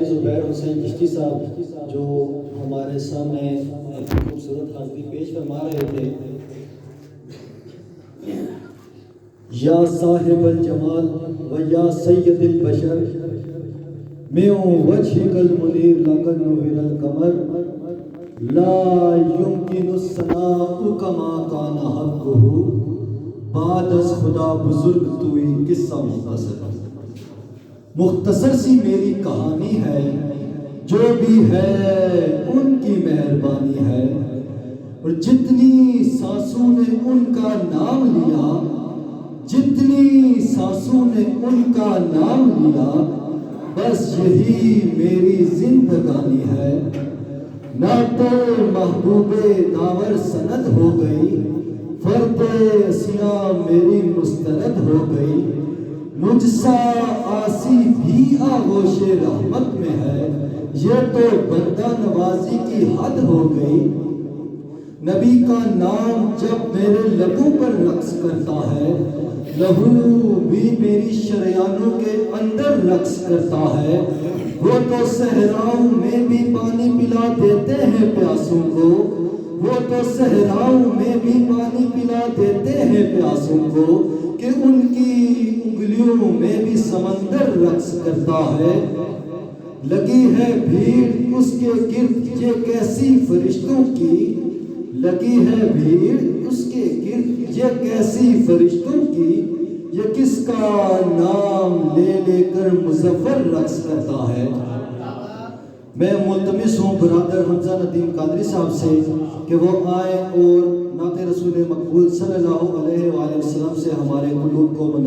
زبیر حسین چشتی صاحب جو ہمارے سامنے خوبصورت حاضری پیش فرما رہے تھے۔ یا صاحب الجمال و یا سید البشر میں وجہ کل منیر لکن نویر القمر لا يمکن السناء کما کان حقه۔ بعد از خدا بزرگ توی قصہ مختصر۔ مختصر سی میری کہانی ہے، جو بھی ہے ان کی مہربانی ہے۔ اور جتنی سانسوں نے ان کا نام لیا، جتنی سانسوں نے ان کا نام لیا، بس یہی میری زندگانی ہے۔ نہ تو محبوب داور سند ہو گئی، فرد سیاہ میری مسترد ہو گئی۔ مجھ سا آسی بھی رحمت میں ہے، یہ تو بندہ نوازی کی حد ہو گئی۔ نبی کا نام جب میرے لبوں پر رقص کرتا ہے، لہو بھی میری شریانوں کے اندر رقص کرتا ہے۔ وہ تو صحراؤں میں بھی پانی پلا دیتے ہیں پیاسوں کو۔ وہ تو صحراؤں میں بھی پانی پلا دیتے ہیں پیاسوں کو کہ ان کی انگلیوں میں بھی سمندر رقص کرتا ہے۔ لگی ہے بھیڑ اس کے گرد یہ کیسی فرشتوں کی۔ لگی ہے بھیڑ اس کے گرد یہ کیسی فرشتوں کی۔ یہ کس کا نام لے لے کر مظفر رقص کرتا ہے۔ میں ملتمس ہوں برادر حمزہ ندیم قادری صاحب سے کہ وہ آئیں اور نعت رسول مقبول صلی اللہ علیہ وآلہ وسلم سے ہمارے قلوب کو